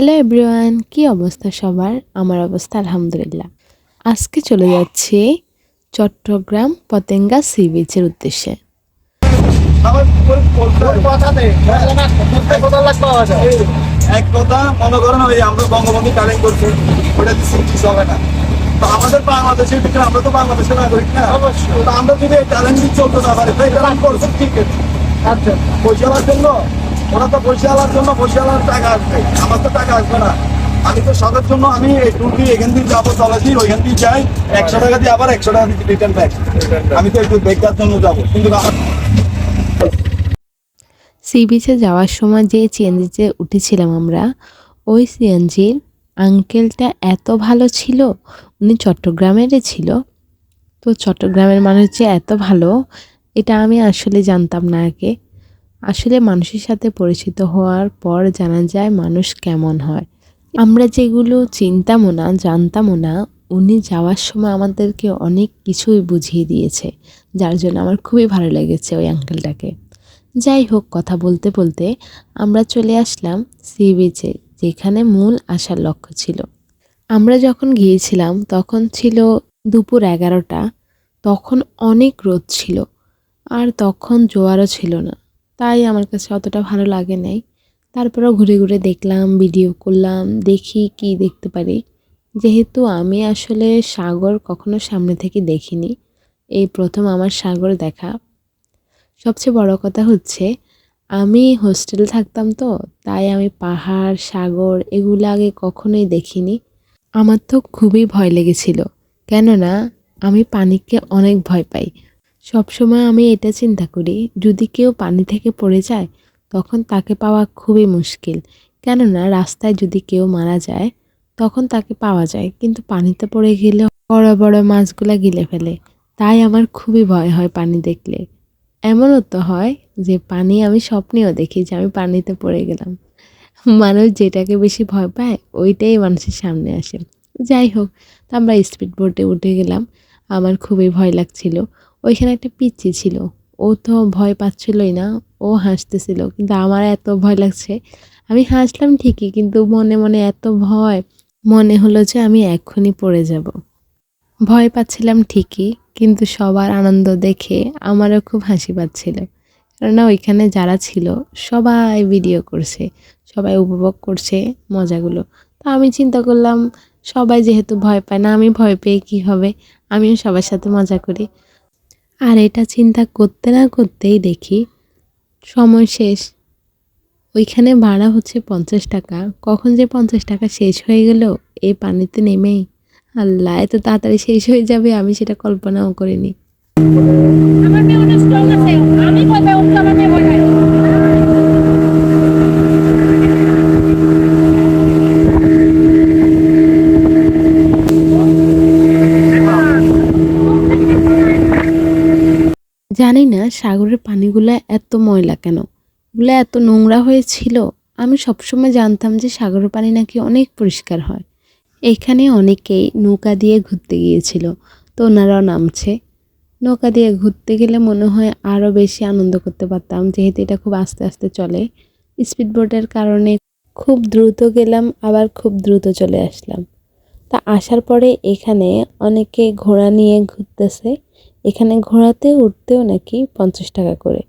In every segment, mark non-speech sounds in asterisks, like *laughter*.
Hello everyone কি অবস্থা সবার? আমার অবস্থা আলহামদুলিল্লাহ। আজকে চলে যাচ্ছি চট্টগ্রাম পতেঙ্গা সি বিচের উদ্দেশ্যে। এক কথা মনে করেন ওই আমরা বঙ্গবন্ধু কালীন করছি ওটা হবে না। তো আমাদের বাংলাদেশের ভিতরে আমরা তো বাংলাদেশের নাগরিক না। তো আমরা যদি এই চলতে না পারি তো এটা করছে ঠিক আছে আচ্ছা। পয়সা জন্য ওরা তো পয়সা আলার জন্য পয়সা আলার টাকা আসবে। আমার তো টাকা আসবে না। আমি তো সবার জন্য আমি এই ট্যুর দিয়ে এখান দিয়ে যাব চলেছি ওইখান দিয়ে যাই। একশো টাকা দিয়ে আবার একশো টাকা দিয়ে রিটার্ন ব্যাক আমি তো একটু দেখার জন্য যাব। কিন্তু আমার সি বিচে যাওয়ার সময় যে সিএনজিতে উঠেছিলাম আমরা, ওই সিএনজির আঙ্কেলটা এত ভালো ছিল, উনি চট্টগ্রামেরই ছিল। তো চট্টগ্রামের মানুষ যে এত ভালো, এটা আমি আসলে জানতাম না আগে। আসলে মানুষের সাথে পরিচিত হওয়ার পর জানা যায় মানুষ কেমন হয়। আমরা যেগুলো চিনতামও না, জানতামও না, উনি যাওয়ার সময় আমাদেরকে অনেক কিছুই বুঝিয়ে দিয়েছে, যার জন্য আমার খুবই ভালো লেগেছে ওই আঙ্কেলটাকে যাই হোক, কথা বলতে বলতে আমরা চলে আসলাম সি বিচে যেখানে মূল আসার লক্ষ্য ছিল। আমরা যখন গিয়েছিলাম, তখন ছিল দুপুর এগারোটা, তখন অনেক রোদ ছিল, আর তখন জোয়ারও ছিল না। তাই আমার কাছে অতটা ভালো লাগে নাই। তারপরেও ঘুরে ঘুরে দেখলাম ভিডিও করলাম, দেখি কি দেখতে পারি। যেহেতু আমি আসলে সাগর কখনো সামনে থেকে দেখিনি, এই প্রথম আমার সাগর দেখা। সবচেয়ে বড় কথা হচ্ছে, আমি হোস্টেলে থাকতাম তো, তাই আমি পাহাড়, সাগর এগুলো আগে কখনোই দেখিনি। আমার তো খুবই ভয় লেগেছিল। কেননা, আমি পানিকে অনেক ভয় পাই। সবসময় আমি এটা চিন্তা করি, যদি কেউ পানি থেকে পড়ে যায়, তখন তাকে পাওয়া খুবই মুশকিল। কেননা রাস্তায় যদি কেউ মারা যায়, তখন তাকে পাওয়া যায়, কিন্তু পানিতে পড়ে গেলে বড় বড় মাছগুলা গিলে ফেলে। তাই আমার খুবই ভয় হয় পানি দেখলে। এমনও তো হয় যে পানি আমি স্বপ্নেও দেখি যে আমি পানিতে পড়ে গেলাম। মানুষ যেটাকে বেশি ভয় পায়, ওইটাই মানুষের সামনে আসে। যাই হোক তো আমরা স্পিড বোটে উঠে গেলাম। আমার খুবই ভয় লাগছিল। ওইখানে একটা পিচ্ছি ছিল। ও তো ভয় পাচ্ছিলই না, ও হাসতেছিল। কিন্তু আমার এত ভয় লাগছে। আমি হাসলাম ঠিকই, কিন্তু মনে মনে এত ভয়, মনে হলো যে আমি এক্ষুনি পড়ে যাব। ভয় পাচ্ছিলাম ঠিকই, কিন্তু সবার আনন্দ দেখে আমারও খুব হাসি পাচ্ছিল। কেননা ওইখানে যারা ছিল, সবাই ভিডিও করছে, সবাই উপভোগ করছে মজাগুলো। তো আমি চিন্তা করলাম, সবাই যেহেতু ভয় পায় না, আমি ভয় পেয়ে কি হবে? আমিও সবার সাথে মজা করি। আর এটা চিন্তা করতে না করতেই দেখি, সময় শেষ। ওইখানে ভাড়া হচ্ছে পঞ্চাশ টাকা। কখন যে পঞ্চাশ টাকা শেষ হয়ে গেল, এ পানিতে নেমেই আল্লাহ, এত তাড়াতাড়ি শেষ হয়ে যাবে, আমি সেটা কল্পনাও করিনি। আমার মেয়ে অনেক স্ট্রং আছে আমি ভয় পাই অন্য আমার মেয়ে ভয় পায় জানি না সাগরের পানিগুলো এত ময়লা কেন? এগুলো এত নোংরা হয়েছিল? আমি সবসময় জানতাম যে সাগরের পানি নাকি অনেক পরিষ্কার হয়। এখানে অনেকেই নৌকা দিয়ে ঘুরতে গিয়েছিল। তো ওনারাও নামছে। নৌকা দিয়ে ঘুরতে গেলে মনে হয় আরও বেশি আনন্দ করতে পারতাম, যেহেতু এটা খুব আস্তে আস্তে চলে। স্পিড বোটের কারণে খুব দ্রুত গেলাম, আবার খুব দ্রুত চলে আসলাম। তা আসার পরে এখানে অনেকে ঘোড়া নিয়ে ঘুরতেছে। এখানে ঘোড়াতে উঠতেও নাকি পঞ্চাশ টাকা করে।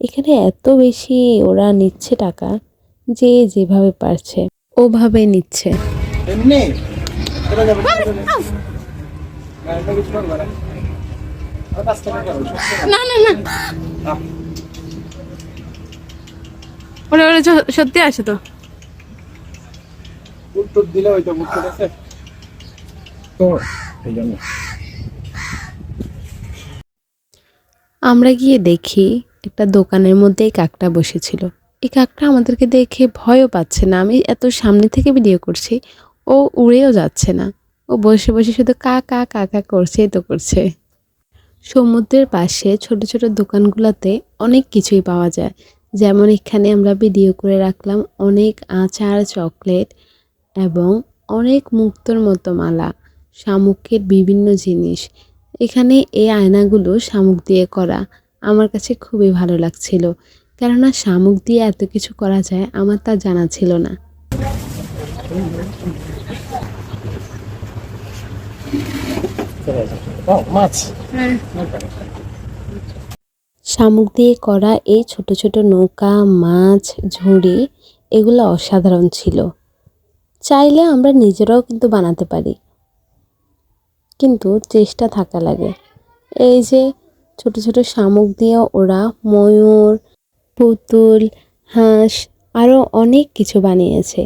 এখানে এত বেশি ওরা নিচ্ছে টাকা যে যেভাবে পারছে ওভাবে নিচ্ছে। না, না। না। ওরা ওরা সত্যি আছে তো? উত্তর দিলে হয়তো পারছে। তো এই জন্য। আমরা গিয়ে দেখি একটা দোকানের মধ্যে এই কাকটা বসেছিল। এই কাকটা আমাদেরকে দেখে ভয়ও পাচ্ছে না। আমি এত সামনে থেকে ভিডিও করছি, ও উড়েও যাচ্ছে না। ও বসে বসে শুধু কা কা কা কা করছে তো করছে। সমুদ্রের পাশে ছোট ছোট দোকানগুলোতে অনেক কিছুই পাওয়া যায়। যেমন এখানে আমরা ভিডিও করে রাখলাম অনেক আচার, চকলেট এবং অনেক মুক্তোর মতো মালা, শামুকের বিভিন্ন জিনিস। এখানে এই আয়নাগুলো শামুক দিয়ে করা আমার কাছে খুবই ভালো লাগছিল। কেননা শামুক দিয়ে এত কিছু করা যায়, আমার তা জানা ছিল না। শামুক দিয়ে করা এই ছোট ছোট নৌকা, মাছ, ঝুড়ি এগুলো অসাধারণ ছিল। চাইলে আমরা নিজেরাও কিন্তু বানাতে পারি। কিন্তু চেষ্টা থাকা লাগে। এই যে ছোট ছোট শামুক দিয়ে ওরা ময়ূর, পুতুল, হাঁস আরও অনেক কিছু বানিয়েছে।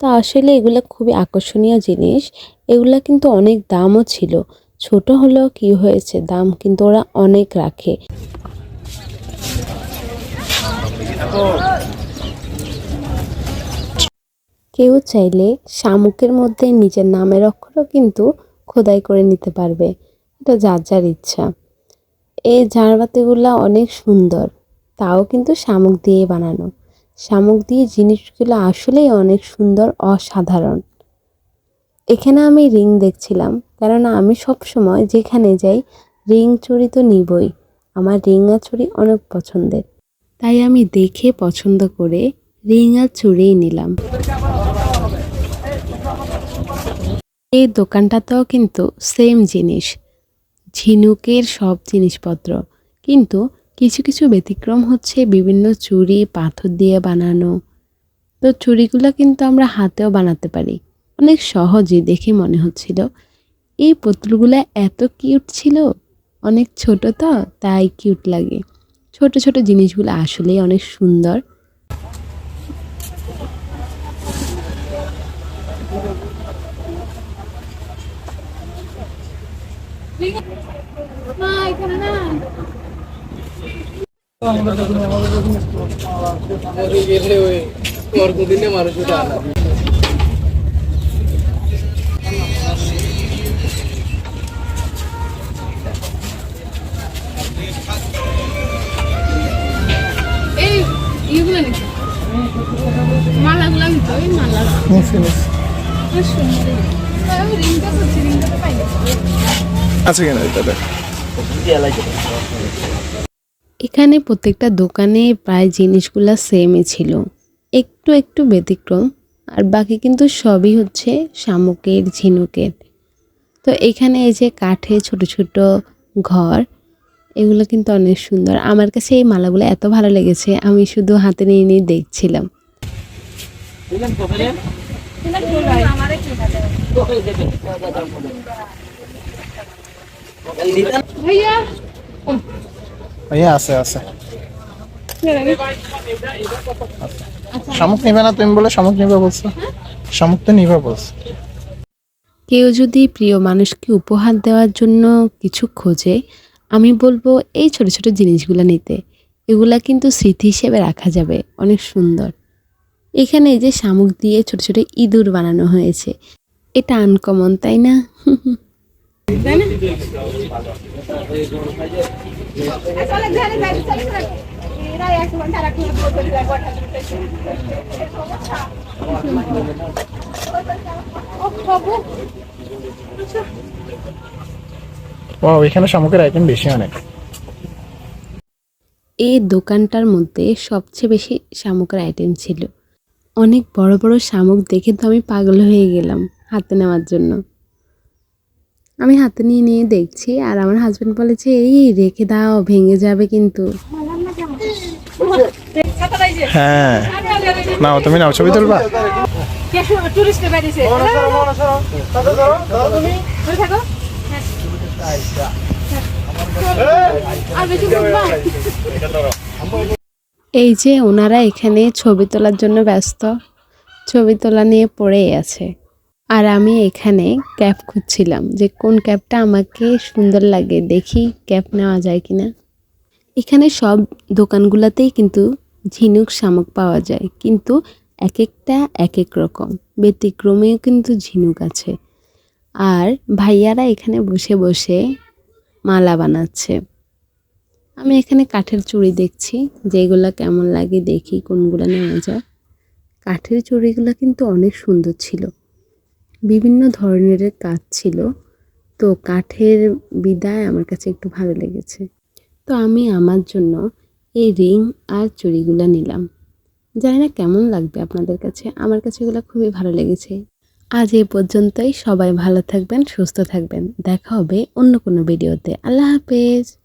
তো আসলে এগুলো খুবই আকর্ষণীয় জিনিস। এগুলো কিন্তু অনেক দামও ছিল। ছোট হলেও কি হয়েছে? দাম কিন্তু ওরা অনেক রাখে। কেউ চাইলে শামুকের মধ্যে নিজের নামের অক্ষরও কিন্তু খোদাই করে নিতে পারবে। এটা যার যার ইচ্ছা। এই ঝাড়বাতিগুলো অনেক সুন্দর। তাও কিন্তু শামুক দিয়ে বানানো। শামুক দিয়ে জিনিসগুলো আসলেই অনেক সুন্দর, অসাধারণ। এখানে আমি রিং দেখছিলাম, কেননা আমি সব সময় যেখানে যাই রিং চুড়ি তো নিবই। আমার রিং আর চুড়ি অনেক পছন্দের। তাই আমি দেখে পছন্দ করে রিং আর চুড়িই নিলাম। এই দোকানটাতেও কিন্তু সেম জিনিস। ঝিনুকের সব জিনিসপত্র। কিন্তু কিছু কিছু ব্যতিক্রম হচ্ছে বিভিন্ন চুড়ি, পাথর দিয়ে বানানো। তো চুড়িগুলো কিন্তু আমরা হাতেও বানাতে পারি। অনেক সহজে দেখে মনে হচ্ছিল। এই পুতুলগুলো এত কিউট ছিল। অনেক ছোট তো, তাই কিউট লাগে। ছোট ছোট জিনিসগুলো আসলেই অনেক সুন্দর। না এখানে না এই ইগুলো নিচ্ছে মালাগুলো। ওই মালা আর সুন্দর। রিংটা করছি রিংটা তো পাই না আছে কিনা এটাতে এখানে প্রত্যেকটা দোকানে প্রায় জিনিসগুলো সেমই ছিল। একটু একটু ব্যতিক্রম আর বাকি কিন্তু সবই হচ্ছে শামুকের ঝিনুকের। তো এখানে এই যে কাঠে ছোট ছোট ঘর এগুলো কিন্তু অনেক সুন্দর। আমার কাছে এই মালাগুলো এত ভালো লেগেছে আমি শুধু হাতে নিয়ে নিয়ে দেখছিলাম। আমারে ভাইয়া? ইয়ে আছে আছে। শামুক নিবে না তুমি বলে শামুক নিবে বলছো? শামুক তো নিবে বলছো। কেউ যদি প্রিয় মানুষকে উপহার দেওয়ার জন্য কিছু খোঁজে আমি বলব এই ছোট ছোট জিনিসগুলো নিতে। এগুলা কিন্তু স্মৃতি হিসেবে রাখা যাবে। অনেক সুন্দর। এখানে এই যে শামুক দিয়ে ছোট ছোট ইঁদুর বানানো হয়েছে। এটা আনকমন তাই না? *laughs* এখানে আইটেম বেশি অনেক। এই দোকানটার মধ্যে সবচেয়ে বেশি শামুকের আইটেম ছিল। অনেক বড় বড় শামুক দেখে তো আমি পাগল হয়ে গেলাম হাতে নেওয়ার জন্য। আমি হাতে নিয়ে নিয়ে দেখছি আর আমার হাজবেন্ড বলেছে এই রেখে দাও ভেঙে যাবে কিন্তু। হ্যাঁ। নাও তুমি নাও ছবি তুলবা। এই যে ওনারা এখানে ছবি তোলার জন্য ব্যস্ত। ছবি তোলা নিয়ে পড়েই আছে। আর আমি এখানে ক্যাপ খুঁজছিলাম যে কোন ক্যাপটা আমাকে সুন্দর লাগে, দেখি ক্যাপ নেওয়া যায় কিনা। এখানে সব দোকানগুলোতেই কিন্তু ঝিনুক শামুক পাওয়া যায়, কিন্তু এক একটা এক এক রকম, ব্যতিক্রমেও কিন্তু ঝিনুক আছে। আর ভাইয়ারা এখানে বসে বসে মালা বানাচ্ছে। আমি এখানে কাঠের চুড়ি দেখছি যেগুলো কেমন লাগে দেখি কোনগুলো নেওয়া যায়। কাঠের চুড়িগুলো কিন্তু অনেক সুন্দর ছিল। বিভিন্ন ধরনের কাজ ছিল। তো কাঠের বিদায় আমার কাছে একটু ভালো লেগেছে। তো আমি আমার জন্য এই রিং আর চুড়িগুলো নিলাম। জানি না কেমন লাগবে আপনাদের কাছে। আমার কাছে এগুলো খুবই ভালো লেগেছে। আজ এই পর্যন্তই। সবাই ভালো থাকবেন, সুস্থ থাকবেন। দেখা হবে অন্য কোনো ভিডিওতে। আল্লাহ হাফেজ।